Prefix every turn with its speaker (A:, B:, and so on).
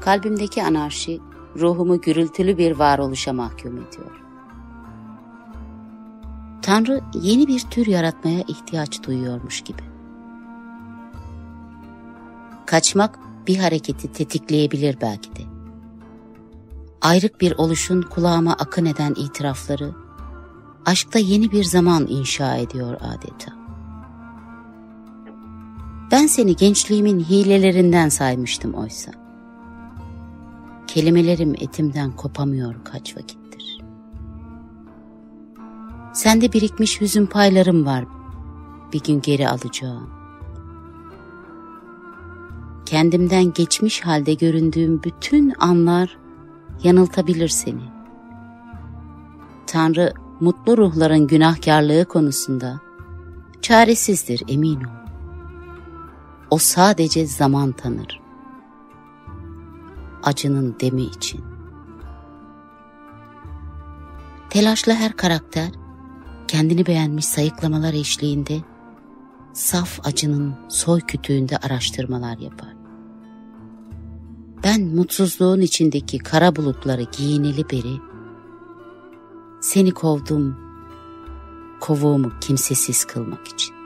A: Kalbimdeki anarşi ruhumu gürültülü bir varoluşa mahkum ediyor. Tanrı yeni bir tür yaratmaya ihtiyaç duyuyormuş gibi. Kaçmak bir hareketi tetikleyebilir belki de. Ayrık bir oluşun kulağıma akın eden itirafları, aşkta yeni bir zaman inşa ediyor adeta. Ben seni gençliğimin hilelerinden saymıştım oysa. Kelimelerim etimden kopamıyor kaç vakittir. Sende birikmiş hüzün paylarım var bir gün geri alacağım. Kendimden geçmiş halde göründüğüm bütün anlar yanıltabilir seni. Tanrı mutlu ruhların günahkarlığı konusunda çaresizdir emin ol. O sadece zaman tanır. Acının demi için. Telaşlı her karakter kendini beğenmiş sayıklamalar eşliğinde saf acının soy kütüğünde araştırmalar yapar. Ben mutsuzluğun içindeki kara bulutları giyineli beri seni kovdum kovuğumu kimsesiz kılmak için.